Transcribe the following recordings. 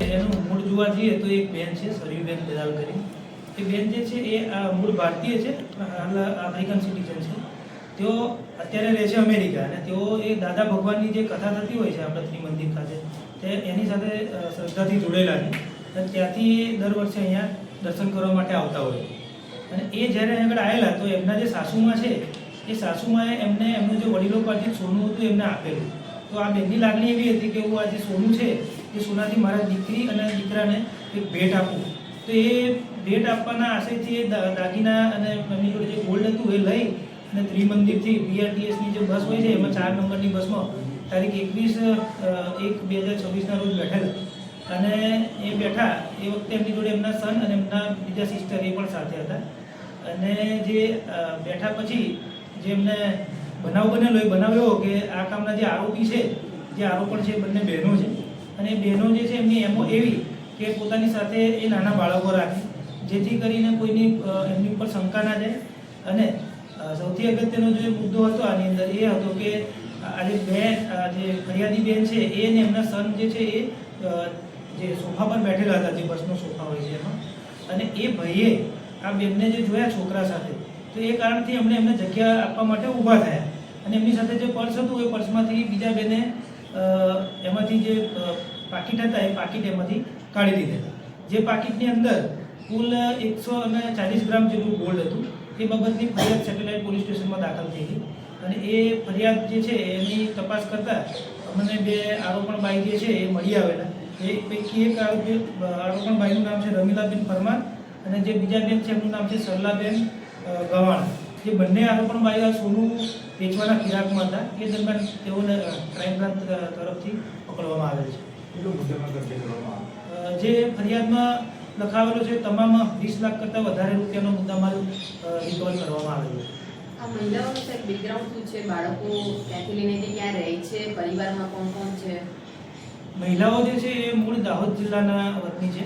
એનું મૂળ જોવા જઈએ તો એક બેન છે, સરયુબેન દલાલ કરી એ બેન જે છે એ મૂળ ભારતીય છે હાલ અમેરિકન સિટીઝન છે. તેઓ અત્યારે રહે છે અમેરિકા અને તેઓ એ દાદા ભગવાનની જે કથા થતી હોય છે આપણા ત્રિમંદિર ખાતે, તે એની સાથે શ્રદ્ધાથી જોડેલા છે. ત્યાંથી દર વર્ષે અહીંયા દર્શન કરવા માટે આવતા હોય અને એ જ્યારે આગળ આવેલા તો એમના જે સાસુમાં છે, એ સાસુમાએ એમને, એમનું જે વડીલો પાસે સોનું હતું, એમને આપેલું. તો આ બેનની લાગણી એવી હતી કે હું આ જે સોનું છે એ સોનાથી મારા દીકરી અને દીકરાને એક ભેટ આપું. તો એ ભેટ આપવાના આશયથી એ દાગીના અને એમની જોડે જે ગોલ્ડ હતું એ લઈ અને ત્રિમંદિરથી બીઆરટીએસની જે બસ હોય છે, એમાં ચાર નંબરની બસમાં તારીખ એકવીસ એક બે હજાર છવ્વીસના રોજ બેઠેલા. અને એ બેઠા, એ વખતે એમની જોડે એમના સન અને એમના બીજા સિસ્ટર એ પણ સાથે હતા. અને જે બેઠા પછી જે એમને બનાવ બનેલો, એ બનાવ એવો કે આ કામના જે આરોપી છે, જે આરોપણ છે એ બંને બહેનો છે અને બહેનો જે છે એમની એમો એવી કે પોતાની સાથે એ નાના બાળકો રાખે, જેથી કરીને કોઈની એમની ઉપર શંકા ના જાય. અને સૌથી અગત્યનો જે મુદ્દો હતો આની અંદર એ હતો કે આ જે બેન જે ફરિયાદી બેન છે એ ને એમના સન જે છે એ જે સોફા પર બેઠેલા હતા, જે બસનો સોફા હોય છે એમાં અને એ ભાઈએ આ બેનને જે જોયા છોકરા સાથે, તો એ કારણથી એમણે એમને જગ્યા આપવા માટે ઊભા થયા. અને એમની સાથે જે પર્સ હતું એ પર્સમાંથી બીજા બેને એમાંથી જે પાકીટ હતા એ પાકીટ એમાંથી કાઢી દીધેલા જે પાકીટની અંદર કુલ એકસો અને ચાલીસ ગ્રામ જેટલું ગોલ્ડ હતું, એ બાબતની ફરિયાદ સેટેલાઇટ પોલીસ સ્ટેશનમાં દાખલ થઈ ગઈ. અને એ ફરિયાદ જે છે, એની તપાસ કરતા અમને બે આરોપણ બાઈ જે છે, એ મળી આવેલા. એ પૈકી એક આરોપી આરોપણ બાઈનું નામ છે રમીલાબેન પરમાર અને જે બીજા બેન છે, એમનું નામ છે સરલાબેન ગવાણ. જે બંને આરોપણ બાઈ સોનું વેચવાના ફિરાકમાં હતા. એ દરમિયાન તેઓને ક્રાઇમ બ્રાન્ચ તરફથી પકડવામાં આવેલ છે. જે ફરિયાદમાં લખાવેલો છે તમામ વીસ લાખ કરતાં વધારે રૂપિયાનો મુદ્દામાલ રિકવર કરવામાં આવેલો છે. આ મહિલાઓનું સાહેબ બેકગ્રાઉન્ડ શું છે? બાળકો ક્યાંથી લઈને તે ક્યાં રહે છે? પરિવારમાં કોણ કોણ છે? મહિલાઓ જે છે એ મૂળ દાહોદ જિલ્લાના વતની છે.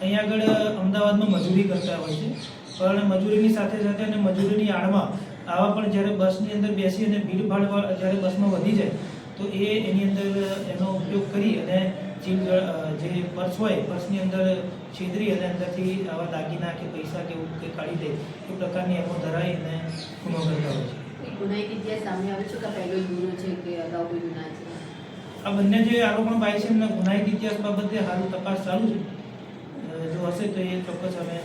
અહીંયા આગળ અમદાવાદમાં મજૂરી કરતા હોય છે. પણ મજૂરીની સાથે સાથે અને મજૂરીની આડમાં આવા પણ જ્યારે બસની અંદર બેસી અને ભીડભાડ જ્યારે બસમાં વધી જાય તો એ એની અંદર એનો ઉપયોગ કરી અને ચીજ જે પર્સ હોય પર્સની અંદર છેદરી અને અંદરથી આવા દાગીના કે પૈસા કે એવું કંઈ કાઢી દે એ પ્રકારની એમો ધરાય અને ગુનો કરતા હોય છે. ગુનાહિત ઇતિહાસ સામે આવે છે કે આ પહેલો જ ગુનો છે કે અગાઉ કોઈ ગુના છે? આ બંને જે આરોપણ પાય છે એમના ગુનાહિત ઇતિહાસ બાબતે હાલ તપાસ ચાલુ છે. જો હશે તો એ ચોક્કસ અમે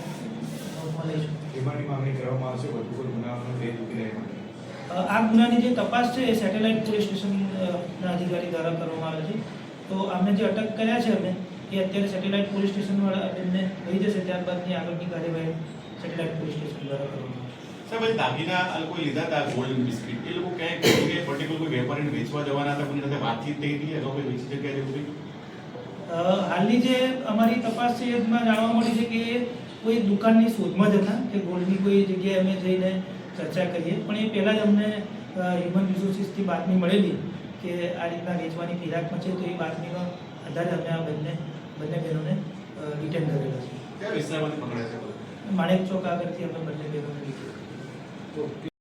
આ ગુનાની જે તપાસ છે એ સેટેલાઇટ પોલીસ સ્ટેશનના અધિકારી દ્વારા કરવામાં આવે છે. તો આમને જે અટક કર્યા છે અમે એ અત્યારે સેટેલાઇટ પોલીસ સ્ટેશનવાળા એમને લઈ જશે ત્યારબાદની આગળની કાર્યવાહી સેટેલાઇટ પોલીસ સ્ટેશન દ્વારા કરવામાં સાહેબ આજે દાગીના આ લીધા હતા ગોલ્ડ બિસ્કિટ એ લોકો ક્યાંય કોઈ પર્ટિક્યુલર કોઈ વેપારીને વેચવા જવાના હતા કોઈની સાથે વાતચીત થઈ હતી અથવા કોઈ બીજી જગ્યાએ જેવું કંઈ? હાલની જે અમારી તપાસ છે એમાં જાણવા મળી છે કે કોઈ દુકાનની શોધમાં જ હતા કે ગોલ્ડની કોઈ જગ્યાએ અમે જઈને ચર્ચા કરીએ. પણ એ પહેલાં જ અમને હ્યુમન રિસોર્સિસથી બાતમી મળેલી. કે આ રીતના વેચવાની ફિરાકમાં છે તો એ બાતમીનો આધારે અમે આ બંને બંને બહેનોને ડિટેન કરેલા છે. માણેક ચોક આગળથી અમે બંને બહેનોને ડિટેન